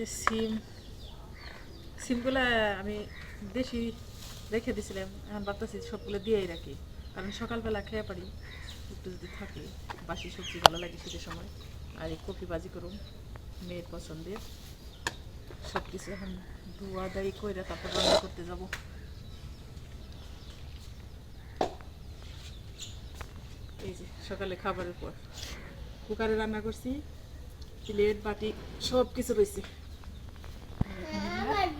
যে সিম, সিমগুলো আমি দেশি রেখে দিয়েছিলাম এখন ভাবতেছি সবগুলো দিয়েই রাখি। কারণ সকালবেলা খেয়ে পারি, একটু যদি থাকে, বাসি সবজি ভালো লাগে শীতের সময়। আর এই কপি বাজি করুন মেয়ের পছন্দের। সব কিছু এখন ধোয়া দায়ী করে তারপর রান্না করতে যাব। এই যে সকালে খাবারের পর। কুকারে রান্না করছি, প্লেট, বাটি সব কিছু রয়েছে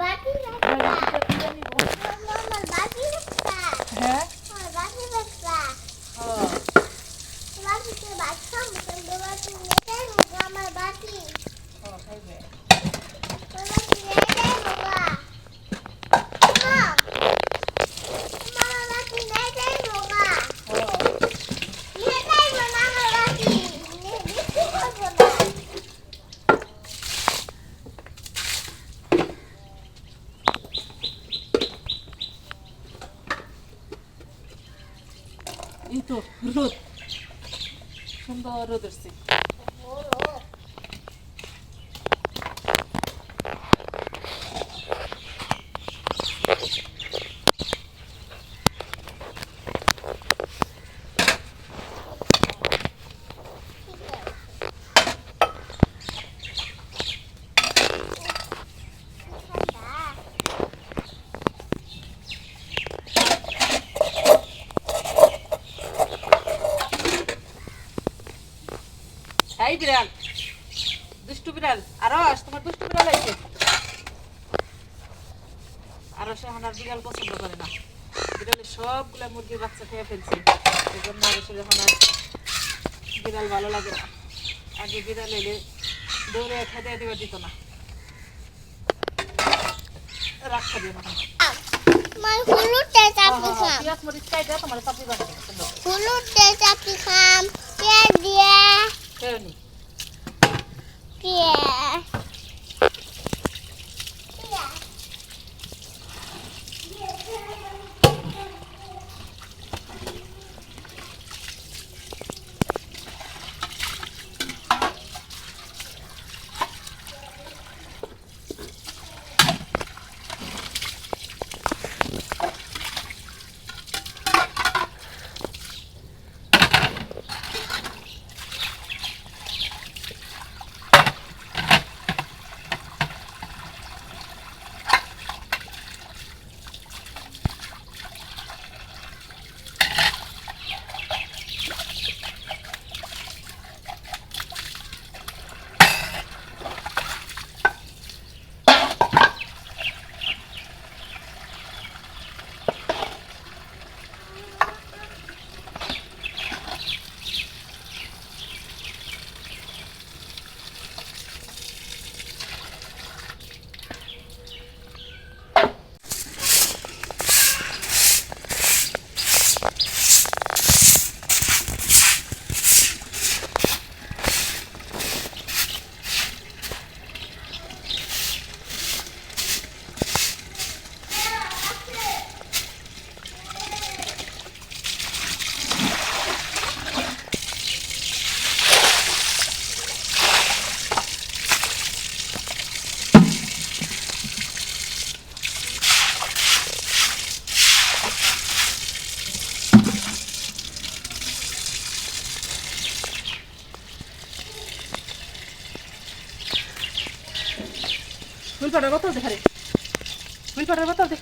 বাটি এই তো রোদ। সুন্দর রোদ উঠছে এই বিড়াল। দুষ্টু বিড়াল। আরস তোমার দুষ্টু বিড়াল আছে আরস এখন আর বিড়াল পছন্দ করে না। বিড়ালের সবগুলা মুরগির বাচ্চা খেয়ে ফেলছে। এই জন্য আরসের এখন আর বিড়াল ভালো লাগে না। আগে বিড়াল এলে দৌড়ে খেতে দেওয়া দিত না। রাখা দিয়ে না। হলুদটা চাপি খাম। চাপি বানাতে সুন্দর হলুদটা চাপি খাম। পেঁয়াজ দিয়ে খেয়ে নি ফুল পাটার বোতল দেখা রে ফুল পাটার বোতল দেখ